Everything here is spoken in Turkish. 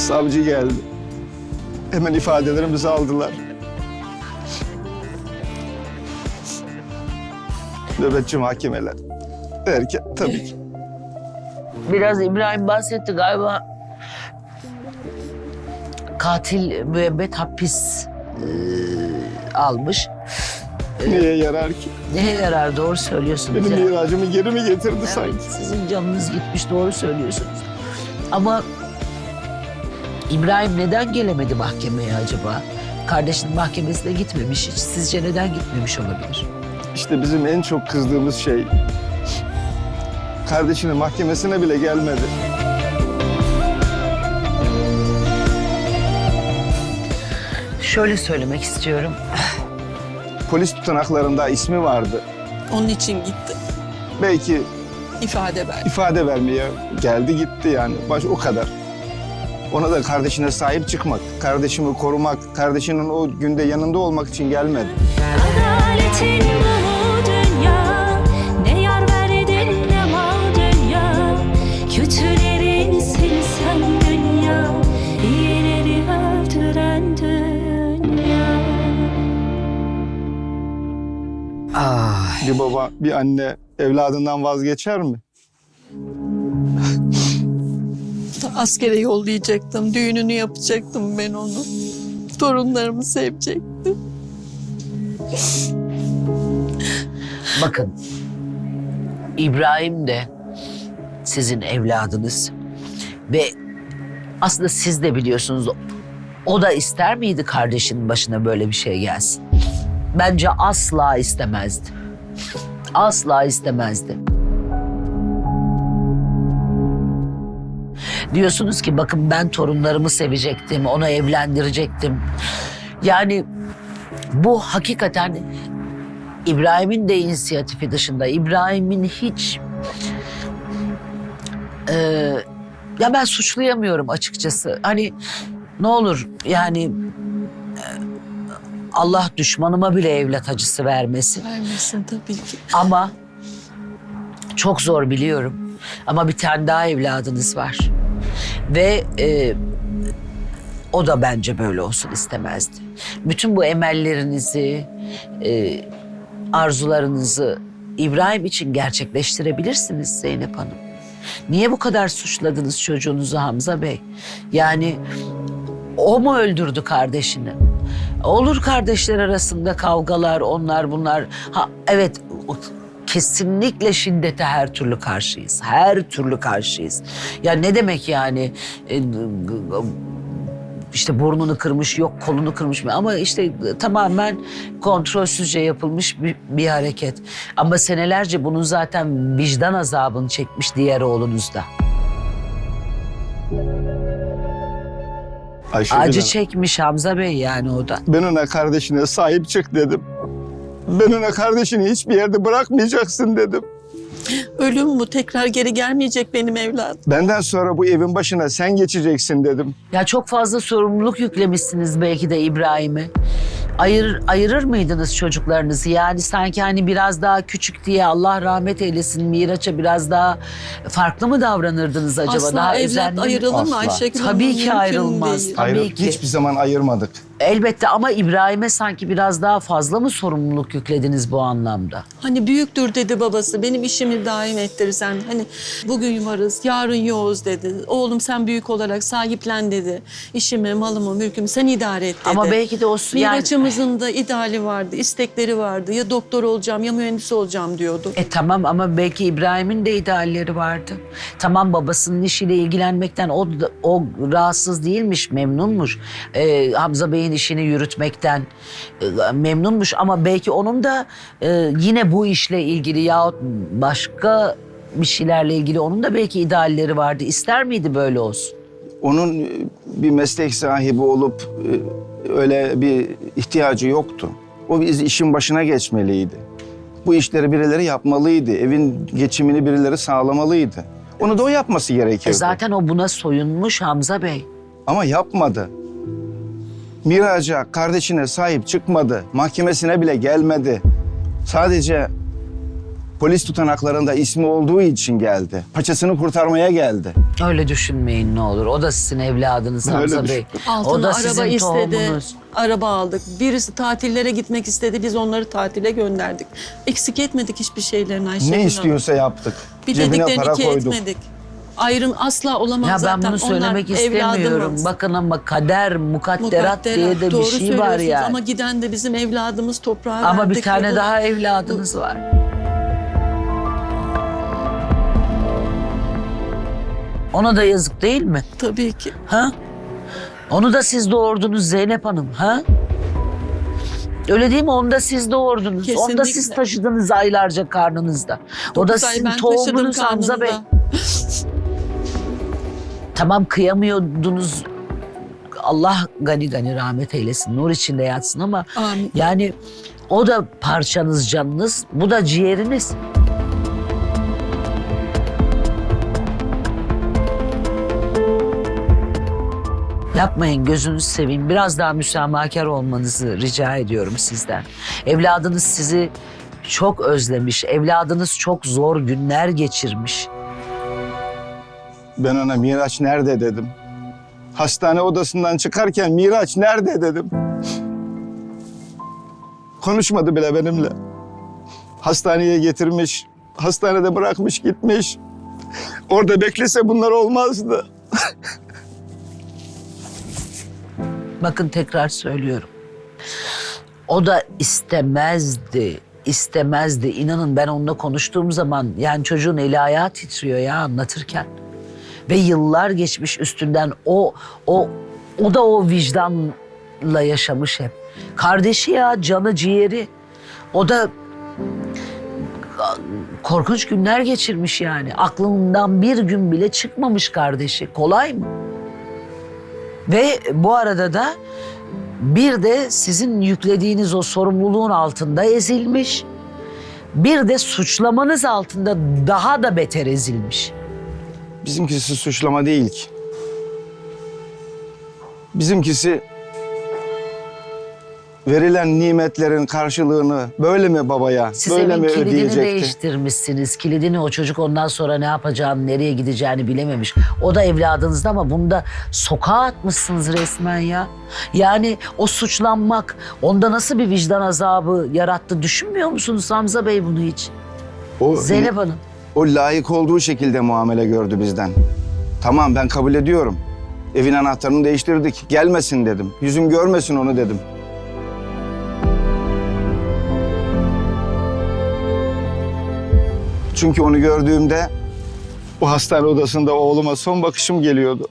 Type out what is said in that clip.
Savcı geldi. Hemen ifadelerimizi aldılar. Nöbetçi mahkemeler. Derken tabii ki. Biraz İbrahim bahsetti galiba. Katil müebbet hapis e, almış. Neye yarar ki? Neye yarar doğru söylüyorsunuz. Benim ya. miracımı geri mi getirdi Evet, sanki? sizin canınız gitmiş doğru söylüyorsunuz. Ama İbrahim neden gelemedi mahkemeye acaba? Kardeşinin mahkemesine gitmemiş hiç. Sizce neden gitmemiş olabilir? İşte bizim en çok kızdığımız şey kardeşinin mahkemesine bile gelmedi. Şöyle söylemek istiyorum. Polis tutanaklarında ismi vardı. Onun için gitti. Belki ifade verdi. ifade vermeye geldi gitti yani. Baş o kadar. Ona da kardeşine sahip çıkmak, kardeşimi korumak, kardeşinin o günde yanında olmak için gelmedi. Adaletin bu dünya Ne yar verdin ne mal dünya Kötülerin silsen dünya İyileri öldüren dünya Ah, Bir baba, bir anne evladından vazgeçer mi? Askere yollayacaktım. Düğününü yapacaktım ben onu. Torunlarımı sevecektim. bakın. İbrahim de sizin evladınız. Ve aslında siz de biliyorsunuz o da ister miydi kardeşinin başına böyle bir şey gelsin? Bence asla istemezdi. Asla istemezdi. Diyorsunuz ki bakın ben torunlarımı sevecektim, onu evlendirecektim. Yani bu hakikaten İbrahim'in de inisiyatifi dışında İbrahim'in hiç Ee, ya ben suçlayamıyorum açıkçası. Hani ne olur yani e, Allah düşmanıma bile evlat acısı vermesin. Vermesin tabii ki. Ama çok zor biliyorum. Ama bir tane daha evladınız var. Ve e, o da bence böyle olsun istemezdi. Bütün bu emellerinizi, e, arzularınızı İbrahim için gerçekleştirebilirsiniz Zeynep Hanım. Niye bu kadar suçladınız çocuğunuzu Hamza Bey? Yani o mu öldürdü kardeşini? Olur kardeşler arasında kavgalar, onlar bunlar. Ha evet kesinlikle şiddete her türlü karşıyız. Her türlü karşıyız. Ya ne demek yani? E, işte burnunu kırmış, yok kolunu kırmış mı? Ama işte tamamen kontrolsüzce yapılmış bir, bir hareket. Ama senelerce bunun zaten vicdan azabını çekmiş diğer oğlunuz da. Ayşegül Acı Hanım, çekmiş Hamza Bey yani o da. Ben ona kardeşine sahip çık dedim. Ben ona kardeşini hiçbir yerde bırakmayacaksın dedim. Ölüm bu tekrar geri gelmeyecek benim evladım. Benden sonra bu evin başına sen geçeceksin dedim. Ya çok fazla sorumluluk yüklemişsiniz belki de İbrahim'e. Ayır, ayırır mıydınız çocuklarınızı? Yani sanki hani biraz daha küçük diye Allah rahmet eylesin Miraç'a biraz daha farklı mı davranırdınız acaba? Asla daha evlat özenli mi? ayrılır mı Asla. Ayşegül Hanım? Tabii ki Mümkün ayrılmaz. değil. Tabii Ayrı- ki. Hiçbir zaman ayırmadık. Elbette ama İbrahim'e sanki biraz daha fazla mı sorumluluk yüklediniz bu anlamda? Hani büyüktür dedi babası. Benim işimi daim ettirirsen. Hani bugün varız, yarın yoğuz dedi. Oğlum sen büyük olarak sahiplen dedi. İşimi, malımı, mülkümü sen idare et dedi. Ama belki de o su- yani... Miraç'ımızın da ideali vardı, istekleri vardı. Ya doktor olacağım ya mühendis olacağım diyordu. E tamam ama belki İbrahim'in de idealleri vardı. Tamam babasının işiyle ilgilenmekten o, da- o rahatsız değilmiş, memnunmuş. E, Hamza Bey'in işini yürütmekten e, memnunmuş ama belki onun da e, yine bu işle ilgili yahut başka bir şeylerle ilgili onun da belki idealleri vardı. İster miydi böyle olsun? Onun e, bir meslek sahibi olup e, öyle bir ihtiyacı yoktu. O biz işin başına geçmeliydi. Bu işleri birileri yapmalıydı. Evin geçimini birileri sağlamalıydı. Onu da o yapması E gerekiyordu. zaten o buna soyunmuş Hamza Bey. Ama yapmadı. Miraç'a, kardeşine sahip çıkmadı. Mahkemesine bile gelmedi. Sadece Polis tutanaklarında ismi olduğu için geldi. Paçasını kurtarmaya geldi. Öyle düşünmeyin ne olur. O da sizin evladınız Öyle Hamza. Bey. Altına o da araba sizin istedi. tohumunuz. Araba aldık. Birisi tatillere gitmek istedi. Biz onları tatile gönderdik. Eksik etmedik hiçbir şeylerini Ayşegül Ne Hanım. istiyorsa yaptık. Bir Cebine dediklerini para iki koyduk. etmedik. Ayrım asla olamaz Ya ben zaten. bunu söylemek Onlar istemiyorum. evladımız. Bakın ama kader, mukadderat Mukadderat. diye de Doğru bir şey var söylüyorsunuz yani. Ama giden de bizim evladımız toprağa Ama bir verdik ve tane bu- daha evladınız var. Ona da yazık değil mi? Tabii ki. Ha? Onu da siz doğurdunuz Zeynep Hanım. Ha? Öyle değil mi? Onu da siz doğurdunuz. Onu da Kesinlikle. siz taşıdınız aylarca karnınızda. O da Dokuz ay sizin ben taşıdım tohumunuz Hamza Bey. karnımda. Tamam kıyamıyordunuz. Allah gani gani rahmet eylesin. Nur içinde yatsın ama Amin. yani o da parçanız canınız. Bu da ciğeriniz. Yapmayın gözünüzü seveyim. Biraz daha müsamahakar olmanızı rica ediyorum sizden. Evladınız sizi çok özlemiş. Evladınız çok zor günler geçirmiş. Ben ona Miraç nerede dedim. Hastane odasından çıkarken Miraç nerede dedim. Konuşmadı bile benimle. Hastaneye getirmiş, hastanede bırakmış gitmiş. Orada beklese bunlar olmazdı. Bakın tekrar söylüyorum. O da istemezdi, istemezdi. İnanın ben onunla konuştuğum zaman yani çocuğun eli ayağı titriyor ya anlatırken. Ve yıllar geçmiş üstünden o o o da o vicdanla yaşamış hep. Kardeşi ya canı ciğeri. O da korkunç günler geçirmiş yani. Aklından bir gün bile çıkmamış kardeşi. Kolay mı? Ve bu arada da bir de sizin yüklediğiniz o sorumluluğun altında ezilmiş. Bir de suçlamanız altında daha da beter ezilmiş. Bizimkisi suçlama değil ki. Bizimkisi verilen nimetlerin karşılığını böyle mi babaya, Siz böyle evin mi kilidini ödeyecekti? değiştirmişsiniz. Kilidini o çocuk ondan sonra ne yapacağını, nereye gideceğini bilememiş. O da evladınızda ama bunu da sokağa atmışsınız resmen ya. Yani o suçlanmak onda nasıl bir vicdan azabı yarattı düşünmüyor musunuz Hamza Bey bunu hiç? O, Zeynep Hanım. O layık olduğu şekilde muamele gördü bizden. Tamam ben kabul ediyorum. Evin anahtarını değiştirdik. Gelmesin dedim. Yüzüm görmesin onu dedim. Çünkü onu gördüğümde o hastane odasında oğluma son bakışım geliyordu.